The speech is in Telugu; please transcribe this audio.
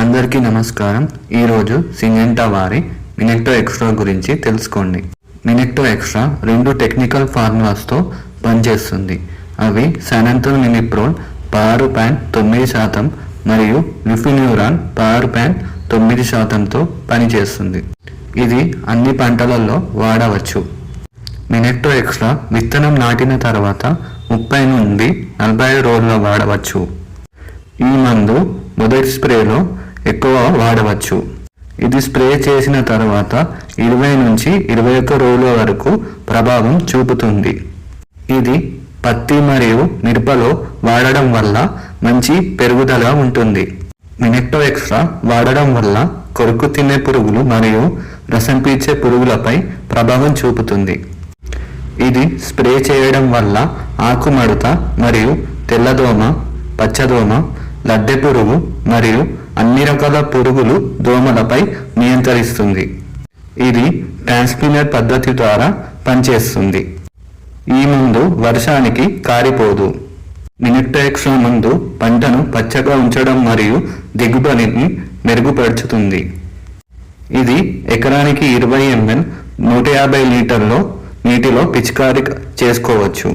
అందరికీ నమస్కారం. ఈరోజు సింగెంటా వారి మినెక్టో ఎక్స్ట్రా గురించి తెలుసుకోండి. మినెక్టో ఎక్స్ట్రా రెండు టెక్నికల్ ఫార్ములాస్తో పనిచేస్తుంది. అవి శానంతోల్ మినిప్రోల్ పదహారు పాయింట్ తొమ్మిది శాతం మరియు లిఫిన్యూరాన్ పదహారు పాయింట్ తొమ్మిది శాతంతో పనిచేస్తుంది. ఇది అన్ని పంటలలో వాడవచ్చు. మినెక్టో ఎక్స్ట్రా విత్తనం నాటిన తర్వాత ముప్పై నుండి నలభై రోజుల్లో వాడవచ్చు. ఈ మందు మొదటి స్ప్రేలో ఎక్కువ వాడవచ్చు. ఇది స్ప్రే చేసిన తర్వాత ఇరవై నుంచి ఇరవై ఒక్క రోజుల వరకు ప్రభావం చూపుతుంది. ఇది పత్తి మరియు మిరపలో వాడడం వల్ల మంచి పెరుగుదల ఉంటుంది. మినెక్టో ఎక్స్ట్రా వాడడం వల్ల కొరుకు తినే పురుగులు మరియు రసం పీల్చే పురుగులపై ప్రభావం చూపుతుంది. ఇది స్ప్రే చేయడం వల్ల ఆకుమడత మరియు తెల్లదోమ పచ్చదోమ లద్దె పురుగు మరియు అన్ని రకాల పురుగులు దోమలపై నియంత్రిస్తుంది. ఇది ట్రాన్స్పినర్ పద్ధతి ద్వారా పనిచేస్తుంది. ఈ మందు వర్షానికి కారిపోదు. మినిట్టెక్స్ట్రా ముందు పంటను పచ్చగా ఉంచడం మరియు దిగుబడిని మెరుగుపరుచుతుంది. ఇది ఎకరానికి ఇరవై ఎంఎల్ నూట యాభై లీటర్లో నీటిలో పిచికారి చేసుకోవచ్చు.